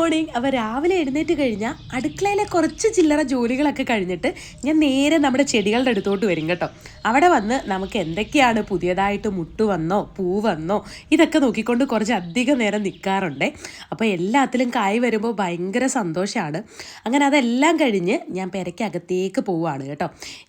Morning അപ്പോൾ രാവിലെ എഴുന്നേറ്റ് കഴിഞ്ഞാൽ അടുക്കളയിലെ കുറച്ച് ചില്ലറ ജോലികളൊക്കെ കഴിഞ്ഞിട്ട് ഞാൻ നേരെ നമ്മുടെ ചെടികളുടെ അടുത്തോട്ട് വരും കേട്ടോ. അവിടെ വന്ന് നമുക്ക് എന്തൊക്കെയാണ് പുതിയതായിട്ട് മുട്ടു വന്നോ പൂ വന്നോ ഇതൊക്കെ നോക്കിക്കൊണ്ട് കുറച്ച് അധികം നേരം നിൽക്കാറുണ്ട് അപ്പോൾ എല്ലാത്തിലും കായ് വരുമ്പോൾ ഭയങ്കര സന്തോഷമാണ് അങ്ങനെ അതെല്ലാം കഴിഞ്ഞ് ഞാൻ പെരയ്ക്കകത്തേക്ക് പോവുകയാണ് കേട്ടോ.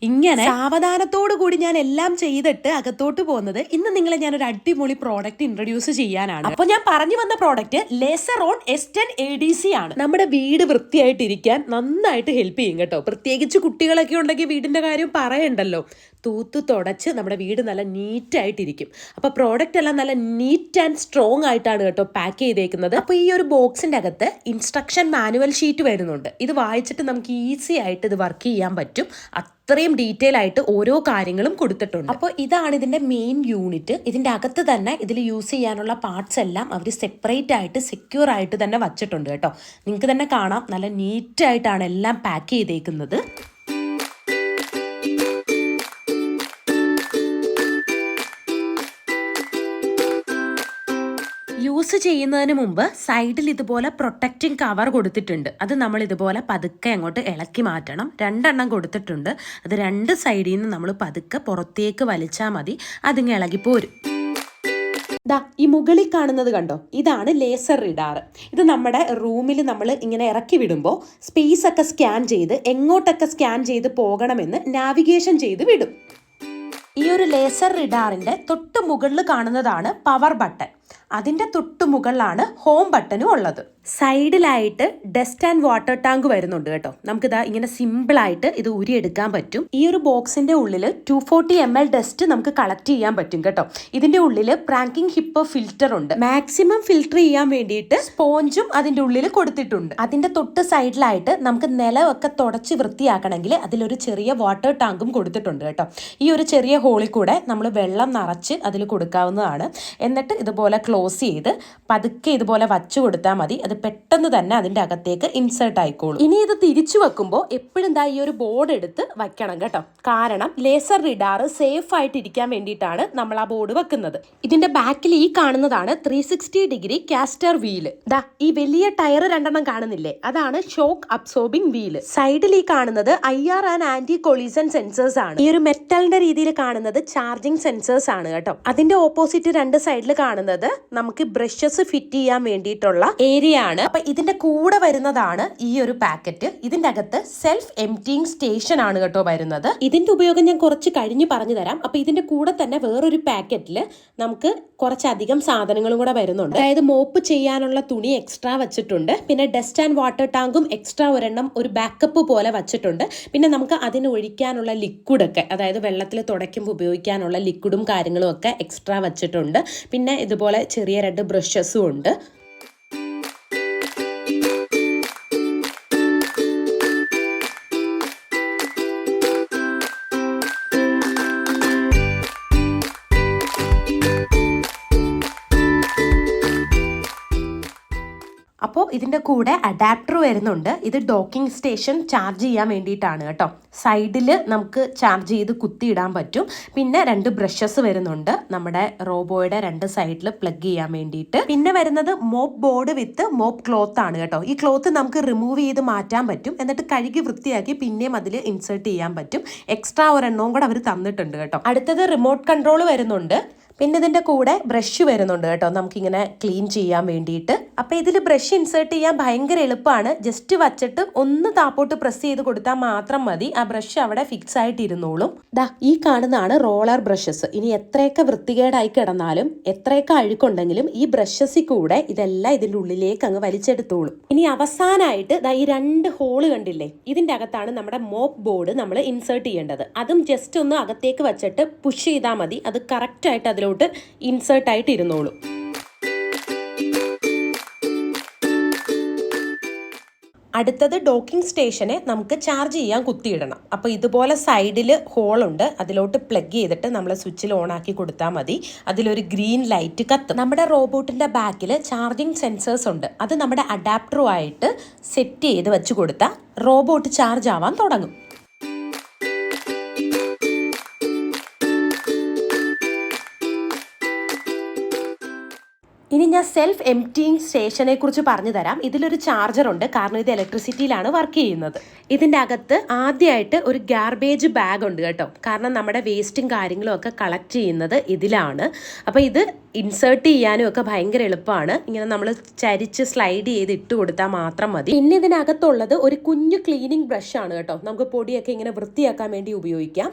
ഇങ്ങനെ സാവധാനത്തോടു കൂടി ഞാൻ എല്ലാം ചെയ്തിട്ട് അകത്തോട്ട് പോകുന്നത് ഇന്ന് നിങ്ങളെ ഞാൻ ഒരു അടിപൊളി പ്രോഡക്റ്റ് ഇൻട്രൊഡ്യൂസ് ചെയ്യാനാണ്. അപ്പോൾ ഞാൻ പറഞ്ഞു വന്ന product laser on S ten A D ആണ്. നമ്മുടെ വീട് വൃത്തിയായിട്ടിരിക്കാൻ നന്നായിട്ട് ഹെൽപ്പ് ചെയ്യും കേട്ടോ. പ്രത്യേകിച്ച് കുട്ടികളൊക്കെ ഉണ്ടെങ്കിൽ വീടിന്റെ കാര്യം പറയണ്ടല്ലോ. തൂത്ത് തുടച്ച് നമ്മുടെ വീട് നല്ല നീറ്റായിട്ടിരിക്കും. അപ്പോൾ അപ്പൊ പ്രോഡക്റ്റ് എല്ലാം നല്ല നീറ്റ് ആൻഡ് സ്ട്രോങ് ആയിട്ടാണ് കേട്ടോ പാക്ക് ചെയ്തേക്കുന്നത്. അപ്പോൾ ഈ ഒരു ബോക്സിന്റെ അകത്ത് ഇൻസ്ട്രക്ഷൻ മാനുവൽ ഷീറ്റ് വരുന്നുണ്ട്. ഇത് വായിച്ചിട്ട് നമുക്ക് ഈസി ആയിട്ട് ഇത് വർക്ക് ചെയ്യാൻ പറ്റും. അത്രയും ഡീറ്റെയിൽ ആയിട്ട് ഓരോ കാര്യങ്ങളും കൊടുത്തിട്ടുണ്ട്. അപ്പോൾ ഇതാണ് ഇതിന്റെ മെയിൻ യൂണിറ്റ് ഇതിന്റെ അകത്ത് തന്നെ ഇതിൽ യൂസ് ചെയ്യാനുള്ള പാർട്സ് എല്ലാം അവർ സെപ്പറേറ്റ് ആയിട്ട് സെക്യൂർ ആയിട്ട് തന്നെ വച്ചിട്ടുണ്ട് കേട്ടോ. നിങ്ങൾക്ക് തന്നെ കാണാം. നല്ല നീറ്റായിട്ടാണ് എല്ലാം പാക്ക് ചെയ്തേക്കുന്നത്. യൂസ് ചെയ്യുന്നതിന് മുമ്പ് സൈഡിൽ ഇതുപോലെ പ്രൊട്ടക്റ്റിംഗ് കവർ കൊടുത്തിട്ടുണ്ട്. അത് നമ്മൾ ഇതുപോലെ പതുക്കെ അങ്ങോട്ട് ഇളക്കി മാറ്റണം. രണ്ടെണ്ണം കൊടുത്തിട്ടുണ്ട്. അത് രണ്ട് സൈഡിൽ നിന്ന് നമ്മൾ പതുക്കെ പുറത്തേക്ക് വലിച്ചാൽ മതി. അതിങ്ങ് ഇളകിപ്പോരും ദാ ഈ മുകളിൽ കാണുന്നത് കണ്ടോ? ഇതാണ് ലേസർ റിഡാർ ഇത് നമ്മുടെ റൂമിൽ നമ്മൾ ഇങ്ങനെ ഇറക്കി വിടുമ്പോൾ സ്പേസ് ഒക്കെ സ്കാൻ ചെയ്ത് എങ്ങോട്ടൊക്കെ സ്കാൻ ചെയ്ത് പോകണമെന്ന് നാവിഗേഷൻ ചെയ്ത് വിടും. ഈ ഒരു ലേസർ റിഡാറിന്റെ തൊട്ട് മുകളിൽ കാണുന്നതാണ് പവർ ബട്ടൺ അതിന്റെ തൊട്ട് മുകളിലാണ് ഹോം ബട്ടനും ഉള്ളത്. സൈഡിലായിട്ട് ഡസ്റ്റ് ആൻഡ് വാട്ടർ ടാങ്ക് വരുന്നുണ്ട് കേട്ടോ. നമുക്ക് നമുക്കിതാ ഇങ്ങനെ സിമ്പിൾ ആയിട്ട് ഇത് ഊരിയെടുക്കാൻ പറ്റും. ഈ ഒരു ബോക്സിന്റെ ഉള്ളിൽ two forty M L dust നമുക്ക് കളക്ട് ചെയ്യാൻ പറ്റും കേട്ടോ. ഇതിന്റെ ഉള്ളിൽ പ്രാങ്കിങ് ഹിപ്പോ ഫിൽറ്റർ ഉണ്ട്. മാക്സിമം ഫിൽറ്റർ ചെയ്യാൻ വേണ്ടിയിട്ട് സ്പോഞ്ചും അതിന്റെ ഉള്ളിൽ കൊടുത്തിട്ടുണ്ട്. അതിന്റെ തൊട്ട് സൈഡിലായിട്ട് നമുക്ക് നിലമൊക്കെ തുടച്ച് വൃത്തിയാക്കണമെങ്കിൽ അതിലൊരു ചെറിയ വാട്ടർ ടാങ്കും കൊടുത്തിട്ടുണ്ട് കേട്ടോ. ഈ ഒരു ചെറിയ ഹോളിൽ കൂടെ നമ്മൾ വെള്ളം നിറച്ച് അതിൽ കൊടുക്കാവുന്നതാണ്. എന്നിട്ട് ഇതുപോലെ ക്ലോസ് ചെയ്ത് പതുക്കെ ഇതുപോലെ വച്ചു കൊടുത്താൽ മതി. അത് പെട്ടെന്ന് തന്നെ അതിന്റെ അകത്തേക്ക് ഇൻസേർട്ട് ആയിക്കോളും. ഇനി ഇത് തിരിച്ചു വെക്കുമ്പോൾ എപ്പോഴും ദാ ഈ ഒരു ബോർഡ് എടുത്ത് വയ്ക്കണം കേട്ടോ. കാരണം ലേസർ റിഡാർ സേഫ് ആയിട്ട് ഇരിക്കാൻ വേണ്ടിയിട്ടാണ് നമ്മൾ ആ ബോർഡ് വെക്കുന്നത്. ഇതിന്റെ ബാക്കിൽ ഈ കാണുന്നതാണ് three sixty degree caster wheel ദാ ഈ വലിയ ടയർ രണ്ടെണ്ണം കാണുന്നില്ലേ? അതാണ് ഷോക്ക് അബ്സോർബിംഗ് വീൽ സൈഡിൽ ഈ കാണുന്നത് I R and anti collision sensors ആണ്. ഈ ഒരു മെറ്റലിന്റെ രീതിയിൽ കാണുന്നത് ചാർജിങ് സെൻസേഴ്സ് ആണ് കേട്ടോ. അതിന്റെ ഓപ്പോസിറ്റ് രണ്ട് സൈഡിൽ കാണുന്നത് നമുക്ക് ബ്രഷസ് ഫിറ്റ് ചെയ്യാൻ വേണ്ടിയിട്ടുള്ള ഏരിയ ആണ്. അപ്പൊ ഇതിന്റെ കൂടെ വരുന്നതാണ് ഈ ഒരു പാക്കറ്റ് ഇതിന്റെ അകത്ത് സെൽഫ് എംറ്റിങ് സ്റ്റേഷൻ ആണ് കേട്ടോ വരുന്നത്. ഇതിന്റെ ഉപയോഗം ഞാൻ കുറച്ച് കഴിഞ്ഞ് പറഞ്ഞു തരാം. അപ്പൊ ഇതിന്റെ കൂടെ തന്നെ വേറൊരു പാക്കറ്റിൽ നമുക്ക് കുറച്ചധികം സാധനങ്ങളും കൂടെ വരുന്നുണ്ട്. അതായത് മോപ്പ് ചെയ്യാനുള്ള തുണി എക്സ്ട്രാ വെച്ചിട്ടുണ്ട്. പിന്നെ ഡസ്റ്റ് ആൻഡ് വാട്ടർ ടാങ്കും എക്സ്ട്രാ ഒരെണ്ണം ഒരു ബാക്കപ്പ് പോലെ വെച്ചിട്ടുണ്ട്. പിന്നെ നമുക്ക് അതിന് ഒഴിക്കാനുള്ള ലിക്വിഡൊക്കെ അതായത് വെള്ളത്തിൽ തുടയ്ക്കുമ്പോൾ ഉപയോഗിക്കാനുള്ള ലിക്വിഡും കാര്യങ്ങളും ഒക്കെ എക്സ്ട്രാ വെച്ചിട്ടുണ്ട്. പിന്നെ ഇതുപോലെ ചെറിയ രണ്ട് ബ്രഷസും ഉണ്ട്. അപ്പോൾ ഇതിന്റെ കൂടെ അഡാപ്റ്റർ വരുന്നുണ്ട്. ഇത് ഡോക്കിംഗ് സ്റ്റേഷൻ ചാർജ് ചെയ്യാൻ വേണ്ടിയിട്ടാണ് കേട്ടോ. സൈഡിൽ നമുക്ക് ചാർജ് ചെയ്ത് കുത്തിയിടാൻ പറ്റും. പിന്നെ രണ്ട് ബ്രഷസ് വരുന്നുണ്ട്. നമ്മുടെ റോബോയുടെ രണ്ട് സൈഡിൽ പ്ലഗ് ചെയ്യാൻ വേണ്ടിയിട്ട്. പിന്നെ വരുന്നത് mop board with mop cloth ആണ് കേട്ടോ. ഈ ക്ലോത്ത് നമുക്ക് റിമൂവ് ചെയ്ത് മാറ്റാൻ പറ്റും. എന്നിട്ട് കഴുകി വൃത്തിയാക്കി പിന്നെയും അതിൽ ഇൻസേർട്ട് ചെയ്യാൻ പറ്റും. എക്സ്ട്രാ ഒരെണ്ണവും കൂടെ അവർ തന്നിട്ടുണ്ട് കേട്ടോ. അടുത്തത് റിമോട്ട് കൺട്രോൾ വരുന്നുണ്ട്. പിന്നെ ഇതിന്റെ കൂടെ ബ്രഷ് വരുന്നുണ്ട് കേട്ടോ. നമുക്കിങ്ങനെ ക്ലീൻ ചെയ്യാൻ വേണ്ടിയിട്ട്. അപ്പോൾ ഇതിൽ ബ്രഷ് ഇൻസേർട്ട് ചെയ്യാൻ ഭയങ്കര എളുപ്പമാണ്. ജസ്റ്റ് വച്ചിട്ട് ഒന്ന് താപ്പോട്ട് പ്രസ് ചെയ്ത് കൊടുത്താൽ മാത്രം മതി. ആ ബ്രഷ് അവിടെ ഫിക്സ് ആയിട്ട് ഇരുന്നോളും ദാ ഈ കാണുന്നതാണ് റോളർ ബ്രഷസ് ഇനി എത്രയൊക്കെ വൃത്തികേടായി കിടന്നാലും എത്രയൊക്കെ അഴുക്കുണ്ടെങ്കിലും ഈ ബ്രഷസിൽ കൂടെ ഇതെല്ലാം ഇതിന്റെ ഉള്ളിലേക്ക് അങ്ങ് വലിച്ചെടുത്തോളും. ഇനി അവസാനമായിട്ട് ദാ ഈ രണ്ട് ഹോൾ കണ്ടില്ലേ? ഇതിന്റെ അകത്താണ് നമ്മുടെ മോപ്പ് ബോർഡ് നമ്മൾ ഇൻസേർട്ട് ചെയ്യേണ്ടത്. അതും ജസ്റ്റ് ഒന്ന് അകത്തേക്ക് വെച്ചിട്ട് പുഷ് ചെയ്താൽ മതി. അത് കറക്റ്റായിട്ട് അതിലോട്ട് ഇൻസേർട്ട് ആയിട്ട് ഇരുന്നോളും. അടുത്തത് ഡോക്കിംഗ് സ്റ്റേഷനെ നമുക്ക് ചാർജ് ചെയ്യാൻ കുത്തിയിടണം. അപ്പോൾ ഇതുപോലെ സൈഡിൽ ഹോളുണ്ട് അതിലോട്ട് പ്ലഗ് ചെയ്തിട്ട് നമ്മൾ സ്വിച്ചിൽ ഓൺ ആക്കി കൊടുത്താൽ മതി. അതിലൊരു ഗ്രീൻ ലൈറ്റ് കത്തും. നമ്മുടെ റോബോട്ടിന്റെ ബാക്കിൽ ചാർജിങ് സെൻസേഴ്സ് ഉണ്ട്. അത് നമ്മുടെ അഡാപ്റ്ററുമായിട്ട് സെറ്റ് ചെയ്ത് വെച്ച് കൊടുത്താൽ റോബോട്ട് ചാർജ് ആവാൻ തുടങ്ങും. ഇനി ഞാൻ സെൽഫ് എംറ്റിങ് സ്റ്റേഷനെ കുറിച്ച് പറഞ്ഞു തരാം. ഇതിലൊരു ചാർജർ ഉണ്ട്. കാരണം ഇത് ഇലക്ട്രിസിറ്റിയിലാണ് വർക്ക് ചെയ്യുന്നത്. ഇതിന്റെ അകത്ത് ആദ്യമായിട്ട് ഒരു ഗാർബേജ് ബാഗ് ഉണ്ട് കേട്ടോ. കാരണം നമ്മുടെ വേസ്റ്റും കാര്യങ്ങളും ഒക്കെ കളക്ട് ചെയ്യുന്നത് ഇതിലാണ്. അപ്പോൾ ഇത് ഇൻസേർട്ട് ചെയ്യാനും ഒക്കെ ഭയങ്കര എളുപ്പമാണ്. ഇങ്ങനെ നമ്മൾ ചരിച്ച് സ്ലൈഡ് ചെയ്ത് ഇട്ട് കൊടുത്താൽ മാത്രം മതി. പിന്നെ ഇതിനകത്തുള്ളത് ഒരു കുഞ്ഞു ക്ലീനിങ് ബ്രഷാണ് കേട്ടോ. നമുക്ക് പൊടിയൊക്കെ ഇങ്ങനെ വൃത്തിയാക്കാൻ വേണ്ടി ഉപയോഗിക്കാം.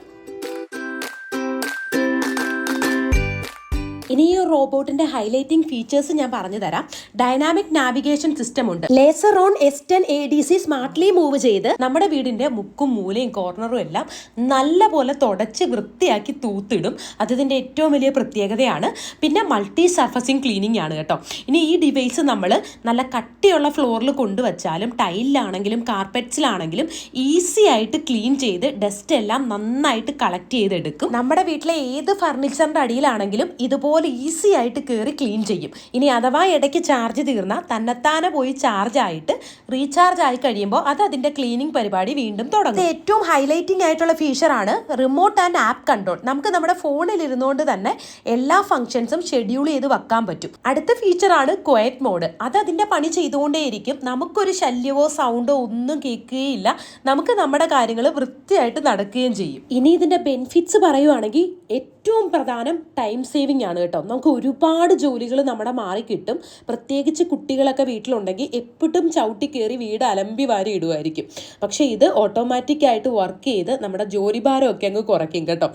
ഇനി ഈ റോബോട്ടിന്റെ ഹൈലൈറ്റിംഗ് ഫീച്ചേഴ്സ് ഞാൻ പറഞ്ഞു തരാം. ഡൈനാമിക് നാവിഗേഷൻ സിസ്റ്റം ഉണ്ട്. Laser on S ten A D C smartly move ചെയ്ത് നമ്മുടെ വീടിന്റെ മുക്കും മൂലയും കോർണറും എല്ലാം നല്ല പോലെ തുടച്ച് വൃത്തിയാക്കി തൂത്തിടും. അത് ഇതിന്റെ ഏറ്റവും വലിയ പ്രത്യേകതയാണ് പിന്നെ മൾട്ടി സർഫസിങ് ക്ലീനിങ് ആണ് കേട്ടോ. ഇനി ഈ ഡിവൈസ് നമ്മൾ നല്ല കട്ടിയുള്ള ഫ്ലോറിൽ കൊണ്ടുവച്ചാലും ടൈലിലാണെങ്കിലും കാർപ്പറ്റ്സിലാണെങ്കിലും ഈസി ആയിട്ട് ക്ലീൻ ചെയ്ത് ഡസ്റ്റ് എല്ലാം നന്നായിട്ട് കളക്ട് ചെയ്തെടുക്കും. നമ്മുടെ വീട്ടിലെ ഏത് ഫർണിച്ചറിന്റെ അടിയിലാണെങ്കിലും ഇതുപോലെ ഈസി ആയിട്ട് കയറി ക്ലീൻ ചെയ്യും. ഇനി അഥവാ ഇടയ്ക്ക് ചാർജ് തീർന്നാൽ തന്നെത്താനെ പോയി ചാർജ് ആയിട്ട് റീചാർജ് ആയി കഴിയുമ്പോൾ അത് അതിന്റെ ക്ലീനിങ് പരിപാടി വീണ്ടും തുടങ്ങും. ഏറ്റവും ഹൈലൈറ്റിംഗ് ആയിട്ടുള്ള ഫീച്ചറാണ് റിമോട്ട് ആൻഡ് ആപ്പ് കൺട്രോൾ. നമുക്ക് നമ്മുടെ ഫോണിൽ ഇരുന്നുകൊണ്ട് തന്നെ എല്ലാ ഫംഗ്ഷൻസും ഷെഡ്യൂൾ ചെയ്ത് വെക്കാൻ പറ്റും. അടുത്ത ഫീച്ചറാണ് ക്വയറ്റ് മോഡ് അത് അതിന്റെ പണി ചെയ്തുകൊണ്ടേയിരിക്കും. നമുക്കൊരു ശല്യമോ സൗണ്ടോ ഒന്നും കേൾക്കുകയില്ല നമുക്ക് നമ്മുടെ കാര്യങ്ങൾ വൃത്തിയായിട്ട് നടക്കുകയും ചെയ്യും. ഇനി ഇതിന്റെ ബെനിഫിറ്റ്സ് പറയുവാണെങ്കിൽ ഏറ്റവും പ്രധാനം ടൈം സേവിംഗ് ആണ് കേട്ടോ. നമുക്ക് ഒരുപാട് ജോലികൾ നമ്മുടെ മാറി കിട്ടും. പ്രത്യേകിച്ച് കുട്ടികളൊക്കെ വീട്ടിലുണ്ടെങ്കിൽ എപ്പോഴും ചവിട്ടി കയറി വീട് അലമ്പി വാരി ഇടുമായിരിക്കും പക്ഷേ ഇത് ഓട്ടോമാറ്റിക് ആയിട്ട് വർക്ക് ചെയ്ത് നമ്മുടെ ജോലിഭാരമൊക്കെ അങ്ങ് കുറയ്ക്കും കേട്ടോ.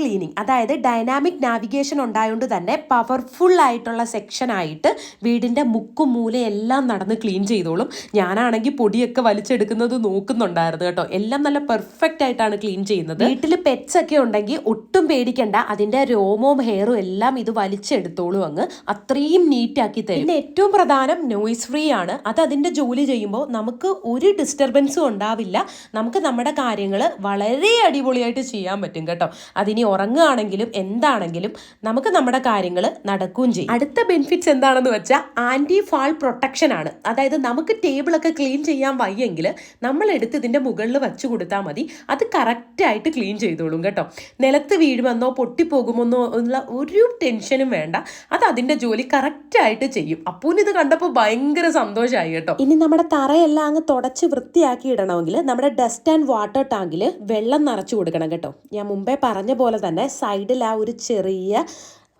ക്ലീനിങ് അതായത് ഡൈനാമിക് നാവിഗേഷൻ ഉണ്ടായതുകൊണ്ട് തന്നെ പവർഫുൾ ആയിട്ടുള്ള സെക്ഷൻ ആയിട്ട് വീടിന്റെ മുക്കും മൂലയെല്ലാം നടന്ന് ക്ലീൻ ചെയ്തോളും. ഞാനാണെങ്കിൽ പൊടിയൊക്കെ വലിച്ചെടുക്കുന്നത് നോക്കുന്നുണ്ടായിരുന്നു കേട്ടോ. എല്ലാം നല്ല പെർഫെക്റ്റ് ആയിട്ടാണ് ക്ലീൻ ചെയ്യുന്നത്. വീട്ടിൽ പെറ്റ്സ് ഒക്കെ ഉണ്ടെങ്കിൽ ഒട്ടും പേടിക്കണ്ട. അതിന്റെ രോമവും ഹെയറും എല്ലാം ഇത് വലിച്ചെടുത്തോളും അങ്ങ്. അത്രയും നീറ്റാക്കി തരും. പിന്നെ ഏറ്റവും പ്രധാനം നോയ്സ് ഫ്രീ ആണ്. അത് അതിന്റെ ജോലി ചെയ്യുമ്പോൾ നമുക്ക് ഒരു ഡിസ്റ്റർബൻസും ഉണ്ടാവില്ല. നമുക്ക് നമ്മുടെ കാര്യങ്ങൾ വളരെ അടിപൊളിയായിട്ട് ചെയ്യാൻ പറ്റും കേട്ടോ. അതിനി ഉറങ്ങുകയാണെങ്കിലും എന്താണെങ്കിലും നമുക്ക് നമ്മുടെ കാര്യങ്ങൾ നടക്കുകയും ചെയ്യും. അടുത്ത ബെനിഫിറ്റ്സ് എന്താണെന്ന് വെച്ചാൽ ആന്റി ഫാൾ പ്രൊട്ടക്ഷൻ ആണ്. അതായത് നമുക്ക് ടേബിളൊക്കെ ക്ലീൻ ചെയ്യാൻ വയ്യെങ്കിൽ നമ്മൾ എടുത്ത് ഇതിന്റെ മുകളിൽ വെച്ച് കൊടുത്താൽ മതി. അത് കറക്റ്റായിട്ട് ക്ലീൻ ചെയ്തോളും കേട്ടോ. നിലത്ത് വീഴുമെന്നോ പൊട്ടിപ്പോകുമെന്നോ ഉള്ള ഒരു ടെൻഷനും വേണ്ട. അത് അതിന്റെ ജോലി കറക്റ്റായിട്ട് ചെയ്യും. അപ്പൂന് ഇത് കണ്ടപ്പോൾ ഭയങ്കര സന്തോഷമായി കേട്ടോ. ഇനി നമ്മുടെ തറയെല്ലാം അങ്ങ് തുടച്ച് വൃത്തിയാക്കി ഇടണമെങ്കിൽ നമ്മുടെ ഡസ്റ്റ് ആൻഡ് വാട്ടർ ടാങ്കിൽ വെള്ളം നിറച്ചു കൊടുക്കണം കേട്ടോ. ഞാൻ മുമ്പേ പറഞ്ഞ പോലെ തന്നെ സൈഡിൽ ആ ഒരു ചെറിയ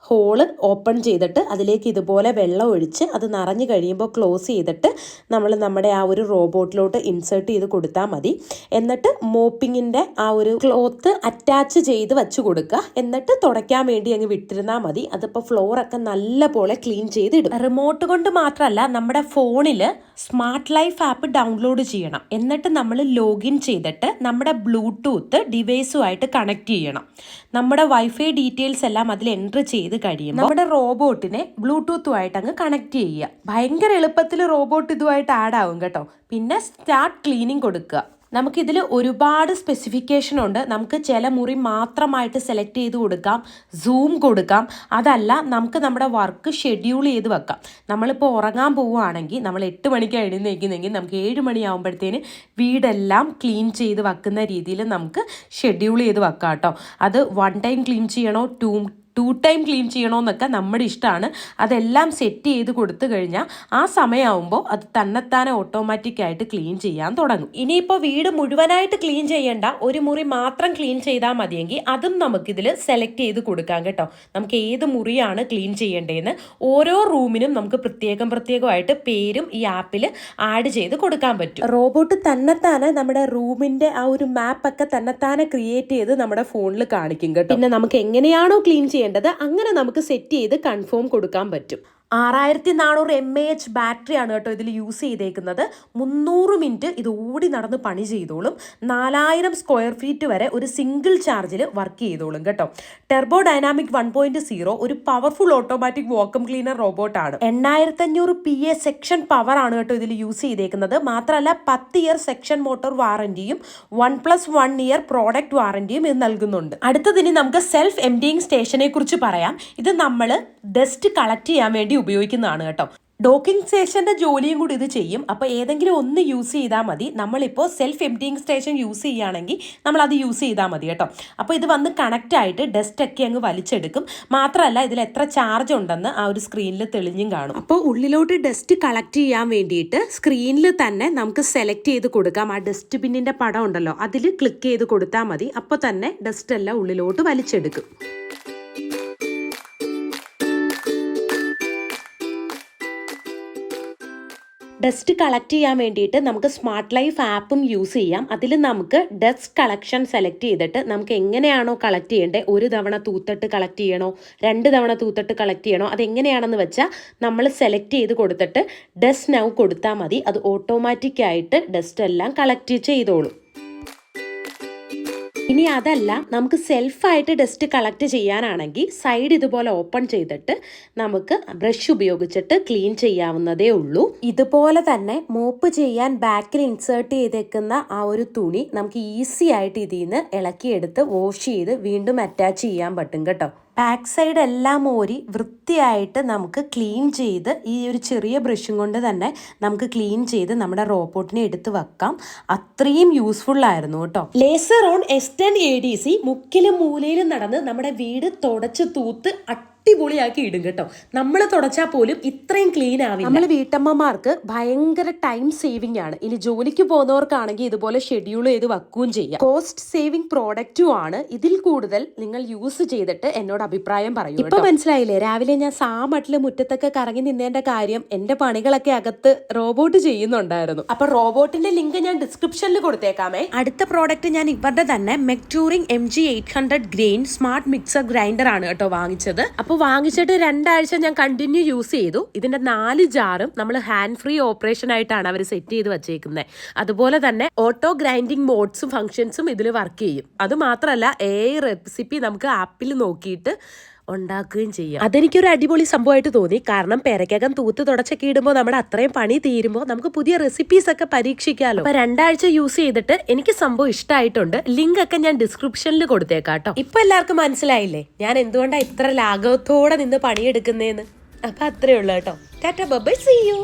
ഹോൾ ഓപ്പൺ ചെയ്തിട്ട് അതിലേക്ക് ഇതുപോലെ വെള്ളം ഒഴിച്ച് അത് നിറഞ്ഞു കഴിയുമ്പോൾ ക്ലോസ് ചെയ്തിട്ട് നമ്മൾ നമ്മുടെ ആ ഒരു റോബോട്ടിലോട്ട് ഇൻസേർട്ട് ചെയ്ത് കൊടുത്താൽ മതി. എന്നിട്ട് മോപ്പിങ്ങിന്റെ ആ ഒരു ക്ലോത്ത് അറ്റാച്ച് ചെയ്ത് വെച്ച് കൊടുക്കുക. എന്നിട്ട് തുടയ്ക്കാൻ വേണ്ടി അങ്ങ് വിട്ടിരുന്നാൽ മതി. അതിപ്പോൾ ഫ്ലോറൊക്കെ നല്ല പോലെ ക്ലീൻ ചെയ്തിടും. റിമോട്ട് കൊണ്ട് മാത്രമല്ല നമ്മുടെ ഫോണിൽ സ്മാർട്ട് ലൈഫ് ആപ്പ് ഡൗൺലോഡ് ചെയ്യണം. എന്നിട്ട് നമ്മൾ ലോഗിൻ ചെയ്തിട്ട് നമ്മുടെ ബ്ലൂടൂത്ത് ഡിവൈസുമായിട്ട് കണക്ട് ചെയ്യണം. നമ്മുടെ വൈഫൈ ഡീറ്റെയിൽസ് എല്ലാം അതിൽ എൻട്രി ചെയ്ത് കഴിയുമ്പോൾ നമ്മുടെ റോബോട്ടിനെ ബ്ലൂടൂത്തുമായിട്ട് അങ്ങ് കണക്ട് ചെയ്യുക. ഭയങ്കര എളുപ്പത്തിൽ റോബോട്ട് ഇതുമായിട്ട് ആഡ് ആവും കേട്ടോ. പിന്നെ സ്റ്റാർട്ട് ക്ലീനിങ് കൊടുക്കുക. നമുക്കിതിൽ ഒരുപാട് സ്പെസിഫിക്കേഷൻ ഉണ്ട്. നമുക്ക് ചില മുറി മാത്രമായിട്ട് സെലക്ട് ചെയ്ത് കൊടുക്കാം. സൂം കൊടുക്കാം. അതല്ല നമുക്ക് നമ്മുടെ വർക്ക് ഷെഡ്യൂൾ ചെയ്ത് വെക്കാം. നമ്മളിപ്പോൾ ഉറങ്ങാൻ പോവുകയാണെങ്കിൽ നമ്മൾ എട്ട് മണിക്ക് എഴുന്നേക്കുന്നെങ്കിൽ നമുക്ക് ഏഴ് മണിയാകുമ്പോഴത്തേന് വീടെല്ലാം ക്ലീൻ ചെയ്ത് വെക്കുന്ന രീതിയിൽ നമുക്ക് ഷെഡ്യൂൾ ചെയ്ത് വെക്കാം കേട്ടോ. അത് വൺ ടൈം ക്ലീൻ ചെയ്യണോ ടു ടു ടൈം ക്ലീൻ ചെയ്യണമെന്നൊക്കെ നമ്മുടെ ഇഷ്ടമാണ് അതെല്ലാം സെറ്റ് ചെയ്ത് കൊടുത്തു കഴിഞ്ഞാൽ ആ സമയമാകുമ്പോൾ അത് തന്നെത്താനെ ഓട്ടോമാറ്റിക് ആയിട്ട് ക്ലീൻ ചെയ്യാൻ തുടങ്ങും. ഇനിയിപ്പോൾ വീട് മുഴുവനായിട്ട് ക്ലീൻ ചെയ്യേണ്ട. ഒരു മുറി മാത്രം ക്ലീൻ ചെയ്താൽ മതിയെങ്കിൽ അതും നമുക്കിതിൽ സെലക്ട് ചെയ്ത് കൊടുക്കാം കേട്ടോ. നമുക്ക് ഏത് മുറിയാണ് ക്ലീൻ ചെയ്യേണ്ടതെന്ന് ഓരോ റൂമിനും നമുക്ക് പ്രത്യേകം പ്രത്യേകമായിട്ട് പേരും ഈ ആപ്പിൽ ആഡ് ചെയ്ത് കൊടുക്കാൻ പറ്റും. റോബോട്ട് തന്നെത്താനെ നമ്മുടെ റൂമിന്റെ ആ ഒരു മാപ്പൊക്കെ തന്നെത്താനെ ക്രിയേറ്റ് ചെയ്ത് നമ്മുടെ ഫോണിൽ കാണിക്കും കേട്ടോ. പിന്നെ നമുക്ക് എങ്ങനെയാണോ ക്ലീൻ ചെയ്യേണ്ടത് അങ്ങനെ നമുക്ക് സെറ്റ് ചെയ്ത് കൺഫേം കൊടുക്കാൻ പറ്റും. ആറായിരത്തി നാനൂറ് എം എ എച്ച് ബാറ്ററിയാണ് കേട്ടോ ഇതിൽ യൂസ് ചെയ്തേക്കുന്നത്. മുന്നൂറ് മിനിറ്റ് ഇത് ഓടി നടന്ന് പണി ചെയ്തോളും. നാലായിരം സ്ക്വയർ ഫീറ്റ് വരെ ഒരു സിംഗിൾ ചാർജിൽ വർക്ക് ചെയ്തോളും കേട്ടോ. Turbo dynamic one point zero ഒരു പവർഫുൾ ഓട്ടോമാറ്റിക് വാക്കം ക്ലീനർ റോബോട്ടാണ് എണ്ണായിരത്തി അഞ്ഞൂറ് പി എ സെക്ഷൻ പവർ ആണ് കേട്ടോ ഇതിൽ യൂസ് ചെയ്തേക്കുന്നത്. മാത്രമല്ല പത്ത് year suction motor വാറന്റിയും one plus one year product വാറന്റിയും ഇത് നൽകുന്നുണ്ട്. അടുത്തതിന് നമുക്ക് സെൽഫ് എംഡിങ് സ്റ്റേഷനെ കുറിച്ച് പറയാം. ഇത് നമ്മൾ ഡസ്റ്റ് കളക്ട് ചെയ്യാൻ വേണ്ടി ഉപയോഗിക്കുന്നതാണ് കേട്ടോ. ഡോക്കിംഗ് സ്റ്റേഷന്റെ ജോലിയും കൂടി ഇത് ചെയ്യും. അപ്പോൾ ഏതെങ്കിലും ഒന്ന് യൂസ് ചെയ്താൽ മതി. നമ്മളിപ്പോൾ സെൽഫ് എംറ്റിങ് സ്റ്റേഷൻ യൂസ് ചെയ്യുകയാണെങ്കിൽ അത് യൂസ് ചെയ്താൽ മതി കേട്ടോ. അപ്പോൾ ഇത് വന്ന് കണക്റ്റ് ആയിട്ട് ഡസ്റ്റ് ഒക്കെ അങ്ങ് വലിച്ചെടുക്കും. മാത്രമല്ല ഇതിൽ എത്ര ചാർജ് ഉണ്ടെന്ന് ആ ഒരു സ്ക്രീനിൽ തെളിഞ്ഞും കാണും. അപ്പോൾ ഉള്ളിലോട്ട് ഡസ്റ്റ് കളക്ട് ചെയ്യാൻ വേണ്ടിയിട്ട് സ്ക്രീനിൽ തന്നെ നമുക്ക് സെലക്ട് ചെയ്ത് കൊടുക്കാം. ആ ഡസ്റ്റ് ബിന്നിന്റെ പടം ഉണ്ടല്ലോ. അതിൽ ക്ലിക്ക് ചെയ്ത് കൊടുത്താൽ മതി. അപ്പോൾ തന്നെ ഡസ്റ്റ് എല്ലാം ഉള്ളിലോട്ട് വലിച്ചെടുക്കും. ഡസ്റ്റ് കളക്ട് ചെയ്യാൻ വേണ്ടിയിട്ട് നമുക്ക് സ്മാർട്ട് ലൈഫ് ആപ്പും യൂസ് ചെയ്യാം. അതിൽ നമുക്ക് ഡസ്റ്റ് കളക്ഷൻ സെലക്ട് ചെയ്തിട്ട് നമുക്ക് എങ്ങനെയാണോ കളക്ട് ചെയ്യേണ്ടത് ഒരു തവണ തൂത്തട്ട് കളക്ട് ചെയ്യണോ രണ്ട് തവണ തൂത്തട്ട് കളക്ട് ചെയ്യണോ അതെങ്ങനെയാണെന്ന് വെച്ചാൽ നമ്മൾ സെലക്ട് ചെയ്ത് കൊടുത്തിട്ട് ഡസ്റ്റ് നൗ കൊടുത്താൽ മതി. അത് ഓട്ടോമാറ്റിക്കായിട്ട് ഡസ്റ്റ് എല്ലാം കളക്ട് ചെയ്തോളും. ഇനി അതല്ല നമുക്ക് സെൽഫായിട്ട് ഡസ്റ്റ് കളക്ട് ചെയ്യാനാണെങ്കിൽ സൈഡ് ഇതുപോലെ ഓപ്പൺ ചെയ്തിട്ട് നമുക്ക് ബ്രഷ് ഉപയോഗിച്ചിട്ട് ക്ലീൻ ചെയ്യാവുന്നതേ ഉള്ളൂ. ഇതുപോലെ തന്നെ മോപ്പ് ചെയ്യാൻ ബാക്കിൽ ഇൻസേർട്ട് ചെയ്തേക്കുന്ന ആ ഒരു തുണി നമുക്ക് ഈസി ആയിട്ട് ഇതിൽ നിന്ന് ഇളക്കിയെടുത്ത് വാഷ് ചെയ്ത് വീണ്ടും അറ്റാച്ച് ചെയ്യാൻ പറ്റും കേട്ടോ. ബാക്ക് സൈഡ് എല്ലാം ഓരി വൃത്തിയായിട്ട് നമുക്ക് ക്ലീൻ ചെയ്ത് ഈ ഒരു ചെറിയ ബ്രഷും കൊണ്ട് തന്നെ നമുക്ക് ക്ലീൻ ചെയ്ത് നമ്മുടെ റോബോട്ടിനെ എടുത്ത് വെക്കാം. അത്രയും യൂസ്ഫുൾ ആയിരുന്നു കേട്ടോ. Laser on S ten A D C മുക്കിലും മൂലയിലും നടന്ന് നമ്മുടെ വീട് തുടച്ച് തൂത്ത് അടിപൊളിയാക്കി ഇടും കേട്ടോ. നമ്മൾ തുടച്ചാൽ പോലും ഇത്രയും ക്ലീൻ ആവില്ല. നമ്മൾ വീട്ടമ്മമാർക്ക് ഭയങ്കര ടൈം സേവിംഗ് ആണ്. ഇനി ജോലിക്ക് പോകുന്നവർക്കാണെങ്കിൽ ഇതുപോലെ ഷെഡ്യൂൾ ചെയ്ത് വെക്കുകയും ചെയ്യാം. കോസ്റ്റ് സേവിംഗ് പ്രോഡക്റ്റും ആണ്. ഇതിൽ കൂടുതൽ നിങ്ങൾ യൂസ് ചെയ്തിട്ട് എന്നോട് അഭിപ്രായം പറയൂ ഇപ്പൊ മനസ്സിലായില്ലേ? രാവിലെ ഞാൻ സാമട്ടിൽ മുറ്റത്തൊക്കെ കറങ്ങി നിന്നതിന്റെ കാര്യം എന്റെ പണികളൊക്കെ അകത്ത് റോബോട്ട് ചെയ്യുന്നുണ്ടായിരുന്നു. അപ്പൊ റോബോട്ടിന്റെ ലിങ്ക് ഞാൻ ഡിസ്ക്രിപ്ഷനിൽ കൊടുത്തേക്കാമേ. അടുത്ത പ്രോഡക്റ്റ് ഞാൻ ഇവരുടെ തന്നെ മെക്ടൂറിംഗ് M G eight hundred grain smart mixer grinder ആണ് കേട്ടോ വാങ്ങിച്ചത്. അപ്പോൾ വാങ്ങിച്ചിട്ട് രണ്ടാഴ്ച ഞാൻ കണ്ടിന്യൂ യൂസ് ചെയ്തു. ഇതിന്റെ നാല് ജാറും നമ്മൾ ഹാൻഡ് ഫ്രീ ഓപ്പറേഷൻ ആയിട്ടാണ് അവർ സെറ്റ് ചെയ്ത് വെച്ചേക്കുന്നത് അതുപോലെ തന്നെ ഓട്ടോ ഗ്രൈൻഡിങ് മോഡ്സും ഫങ്ഷൻസും ഇതിൽ വർക്ക് ചെയ്യും. അതുമാത്രമല്ല ഏ റെസിപ്പി നമുക്ക് ആപ്പിൽ നോക്കിയിട്ട് ഉണ്ടാക്കുകയും ചെയ്യാം. അതെനിക്കൊരു അടിപൊളി സംഭവമായിട്ട് തോന്നി. കാരണം പെരക്കകം തൂത്ത് തുടച്ചൊക്കെ ഇടുമ്പോൾ നമ്മുടെ അത്രയും പണി തീരുമ്പോൾ നമുക്ക് പുതിയ റെസിപ്പീസ് ഒക്കെ പരീക്ഷിക്കാമല്ലോ അപ്പൊ രണ്ടാഴ്ച യൂസ് ചെയ്തിട്ട് എനിക്ക് സംഭവം ഇഷ്ടമായിട്ടുണ്ട് ലിങ്ക് ഒക്കെ ഞാൻ ഡിസ്ക്രിപ്ഷനിൽ കൊടുത്തേക്കാം കേട്ടോ ഇപ്പൊ എല്ലാവർക്കും മനസ്സിലായില്ലേ? ഞാൻ എന്തുകൊണ്ടാണ് ഇത്ര ലാഘവത്തോടെ നിന്ന് പണിയെടുക്കുന്നതെന്ന് അപ്പൊ അത്രേ ഉള്ളൂ കേട്ടോ. Tata bye-bye see you